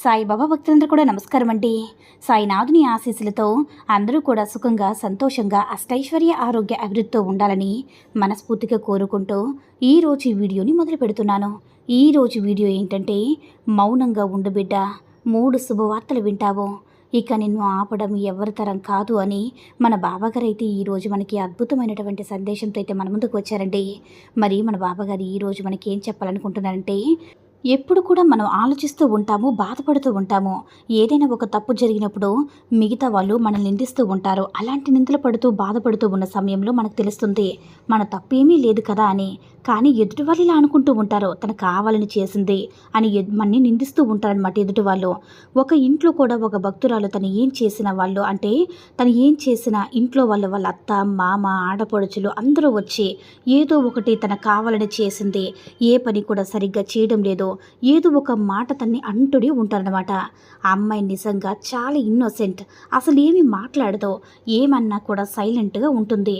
సాయిబాబా భక్తులందరూ కూడా నమస్కారం అండి. సాయినాథుని ఆశీస్సులతో అందరూ కూడా సుఖంగా సంతోషంగా అష్టైశ్వర్య ఆరోగ్య అభివృద్ధితో ఉండాలని మనస్ఫూర్తిగా కోరుకుంటూ ఈరోజు ఈ వీడియోని మొదలు పెడుతున్నాను. ఈరోజు వీడియో ఏంటంటే మౌనంగా ఉండు బిడ్డ మూడు శుభవార్తలు వింటావు ఇక నిన్ను ఆపడం ఎవరి తరం కాదు అని మన బాబాగారు అయితే ఈరోజు మనకి అద్భుతమైనటువంటి సందేశంతో అయితే మన ముందుకు వచ్చారండి. మరి మన బాబాగారు ఈరోజు మనకి ఏం చెప్పాలనుకుంటున్నారంటే ఎప్పుడు కూడా మనం ఆలోచిస్తూ ఉంటాము బాధపడుతూ ఉంటాము. ఏదైనా ఒక తప్పు జరిగినప్పుడు మిగతా వాళ్ళు మనల్ని నిందిస్తూ ఉంటారు. అలాంటి నిందలు పడుతూ బాధపడుతూ ఉన్న సమయంలో మనకు తెలుస్తుంది మన తప్పేమీ లేదు కదా అని. కానీ ఎదుటి వాళ్ళు ఇలా అనుకుంటూ ఉంటారు తను కావాలని చేసింది అని మనని నిందిస్తూ ఉంటారనమాట ఎదుటి వాళ్ళు. ఒక ఇంట్లో కూడా ఒక భక్తురాలు తను ఏం చేసిన వాళ్ళు అంటే తను ఏం చేసినా ఇంట్లో వాళ్ళు వాళ్ళ అత్త మామ ఆడపడుచులు అందరూ వచ్చి ఏదో ఒకటి తన కావాలని చేసింది. ఏ పని కూడా సరిగ్గా చేయడం లేదు. ఏదో ఒక మాట తన్ని అంటుడి ఉంటారనమాట ఆ అమ్మాయి నిజంగా చాలా ఇన్నోసెంట్ అసలు ఏమి మాట్లాడదో ఏమన్నా కూడా సైలెంట్గా ఉంటుంది.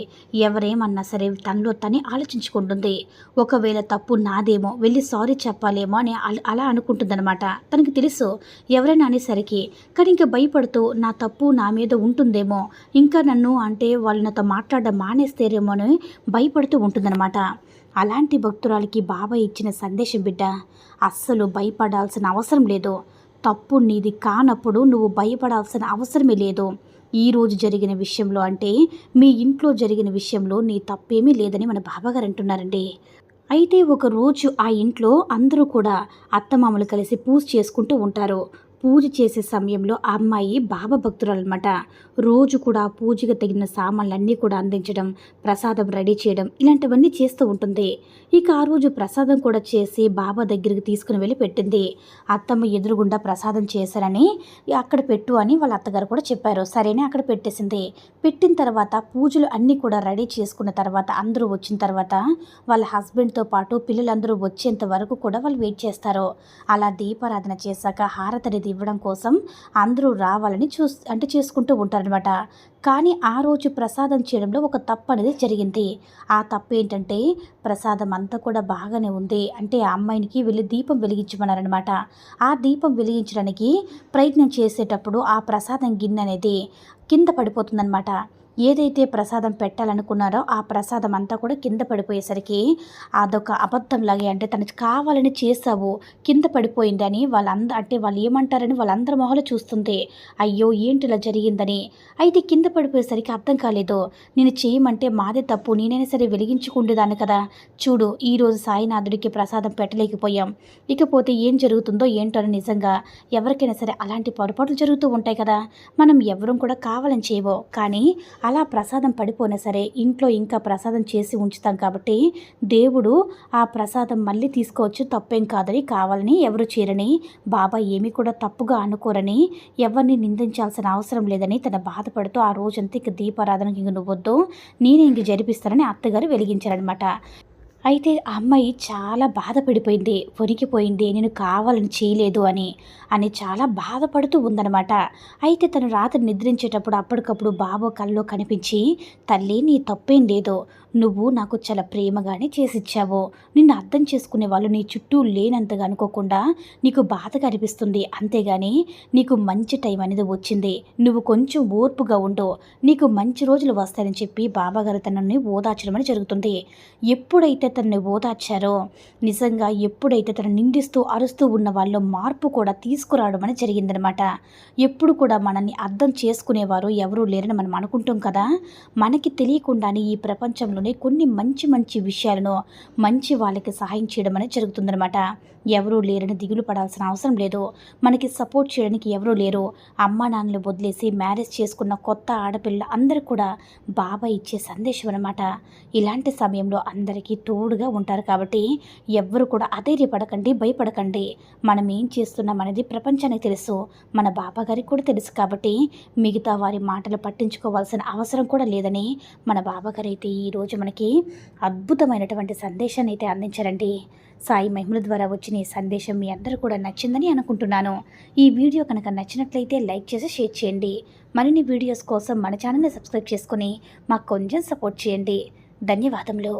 ఎవరేమన్నా సరే తనలో తనే ఆలోచించుకుంటుంది. ఒకవేళ తప్పు నాదేమో వెళ్ళి సారీ చెప్పాలేమో అని అలా అనుకుంటుందన్నమాట. తనకి తెలుసు ఎవరైనా అనేసరికి కానీ ఇంకా భయపడుతూ నా తప్పు నా మీద ఉంటుందేమో. ఇంకా నన్ను అంటే వాళ్ళు నాతో మాట్లాడడం మానేస్తేరేమో అని భయపడుతూ ఉంటుందన్నమాట. అలాంటి భక్తురాలికి బాబా ఇచ్చిన సందేశం బిడ్డ అస్సలు భయపడాల్సిన అవసరం లేదు. తప్పు నీది కానప్పుడు నువ్వు భయపడాల్సిన అవసరమే లేదు. ఈ రోజు జరిగిన విషయంలో అంటే మీ ఇంట్లో జరిగిన విషయంలో నీ తప్పేమీ లేదని మన బాబాగారు అంటున్నారండి. అయితే ఒకరోజు ఆ ఇంట్లో అందరూ కూడా అత్తమామలు కలిసి పూజ చేసుకుంటూ ఉంటారు. పూజ చేసే సమయంలో ఆ అమ్మాయి బాబా భక్తురాలన్నమాట. రోజు కూడా ఆ పూజకు తగిన సామాన్లన్నీ కూడా అందించడం ప్రసాదం రెడీ చేయడం ఇలాంటివన్నీ చేస్తూ ఉంటుంది. ఇక ఆ రోజు ప్రసాదం కూడా చేసి బాబా దగ్గరికి తీసుకుని వెళ్ళి పెట్టింది. అత్తమ్మ ఎదురుగుండా ప్రసాదం చేశారని అక్కడ పెట్టు అని వాళ్ళ అత్తగారు కూడా చెప్పారు. సరేనే అక్కడ పెట్టేసింది. పెట్టిన తర్వాత పూజలు అన్నీ కూడా రెడీ చేసుకున్న తర్వాత అందరూ వచ్చిన తర్వాత వాళ్ళ హస్బెండ్తో పాటు పిల్లలందరూ వచ్చేంత వరకు కూడా వాళ్ళు వెయిట్ చేస్తారు. అలా దీపారాధన చేశాక ఇవ్వడం కోసం అందరూ రావాలని చూ అంటే చేసుకుంటూ ఉంటారనమాట కానీ ఆ రోజు ప్రసాదం చేయడంలో ఒక తప్పు అనేది జరిగింది. ఆ తప్పు ఏంటంటే ప్రసాదం అంతా కూడా బాగానే ఉంది. అంటే ఆ అమ్మాయినికి వెళ్ళి దీపం వెలిగించమన్నారనమాట ఆ దీపం వెలిగించడానికి ప్రయత్నం చేసేటప్పుడు ఆ ప్రసాదం గిన్నె అనేది కింద పడిపోతుందన్నమాట. ఏదైతే ప్రసాదం పెట్టాలనుకున్నారో ఆ ప్రసాదం అంతా కూడా కింద పడిపోయేసరికి అదొక అబద్ధంలాగే అంటే తనకి కావాలని చేసావు కింద పడిపోయిందని వాళ్ళంద అంటే వాళ్ళు ఏమంటారని వాళ్ళందరి మొహలు చూస్తుంది అయ్యో ఏంటి ఇలా జరిగిందని. అయితే కింద పడిపోయేసరికి అర్థం కాలేదు. నేను చేయమంటే మాదే తప్పు నేనైనా సరే వెలిగించుకుండేదాన్ని కదా. చూడు ఈరోజు సాయినాథుడికి ప్రసాదం పెట్టలేకపోయాం. ఇకపోతే ఏం జరుగుతుందో ఏంటో అని నిజంగా ఎవరికైనా సరే అలాంటి పొరపాట్లు జరుగుతూ ఉంటాయి కదా. మనం ఎవరం కూడా కావాలని చేయవో కానీ అలా ప్రసాదం పడిపోయినా సరే ఇంట్లో ఇంకా ప్రసాదం చేసి ఉంచుతాం కాబట్టి దేవుడు ఆ ప్రసాదం మళ్ళీ తీసుకోవచ్చు తప్పేం కాదని కావాలని ఎవరు చేరని బాబా ఏమీ కూడా తప్పుగా అనుకోరని ఎవరిని నిందించాల్సిన అవసరం లేదని తన బాధపడుతూ ఆ రోజంతా ఇక దీపారాధనకి ఇంక నువ్వొద్దు నేనే ఇంక జరిపిస్తానని అత్తగారు వెలిగించారనమాట అయితే ఆ అమ్మాయి చాలా బాధపడిపోయింది వణికిపోయింది నేను కావాలని చేయలేదు అని అని చాలా బాధపడుతూ ఉందన్నమాట. అయితే తను రాత్రి నిద్రించేటప్పుడు అప్పటికప్పుడు బాబు కల్లో కనిపించి తల్లి నీ తప్పేం లేదు. నువ్వు నాకు చాలా ప్రేమగానే చేసిచ్చావు. నిన్ను అర్థం చేసుకునే వాళ్ళు నీ చుట్టూ లేనంతగా అనుకోకుండా నీకు బాధగా అనిపిస్తుంది. అంతేగాని నీకు మంచి టైం అనేది వచ్చింది. నువ్వు కొంచెం ఓర్పుగా ఉండు. నీకు మంచి రోజులు వస్తాయని చెప్పి బాబాగారు తనని ఓదార్చడమని జరుగుతుంది. ఎప్పుడైతే అతన్ని ఓదార్చారో? నిజంగా ఎప్పుడైతే తను నిందిస్తూ అరుస్తూ ఉన్న వాళ్ళు మార్పు కూడా తీసుకురావడం అని జరిగిందనమాట ఎప్పుడు కూడా మనల్ని అర్థం చేసుకునేవారు ఎవరూ లేరని మనం అనుకుంటాం కదా? మనకి తెలియకుండానే ఈ ప్రపంచంలోనే కొన్ని మంచి మంచి విషయాలను మంచి వాళ్ళకి సహాయం చేయడం అనేది జరుగుతుందనమాట ఎవరూ లేరని దిగులు పడాల్సిన అవసరం లేదు. మనకి సపోర్ట్ చేయడానికి ఎవరూ లేరు. అమ్మా నాన్నలు వదిలేసి మ్యారేజ్ చేసుకున్న కొత్త ఆడపిల్ల అందరూ కూడా బాబాయ్ ఇచ్చే సందేశం అనమాట ఇలాంటి సమయంలో అందరికీ తోడుగా ఉంటారు కాబట్టి ఎవ్వరు కూడా అధైర్యపడకండి భయపడకండి. మనం ఏం చేస్తున్నాం అనేది ప్రపంచానికి తెలుసు. మన బాబా గారికి కూడా తెలుసు కాబట్టి మిగతా వారి మాటలు పట్టించుకోవాల్సిన అవసరం కూడా లేదని మన బాబాగారు అయితే ఈరోజు మనకి అద్భుతమైనటువంటి సందేశాన్ని అయితే అందించారండి. సాయి మహిమల ద్వారా వచ్చిన ఈ సందేశం మీ అందరూ కూడా నచ్చిందని అనుకుంటున్నాను. ఈ వీడియో కనుక నచ్చినట్లయితే లైక్ చేసి షేర్ చేయండి. మరిన్ని వీడియోస్ కోసం మన ఛానల్ని సబ్స్క్రైబ్ చేసుకుని మాకు కొంచెం సపోర్ట్ చేయండి. ధన్యవాదములు.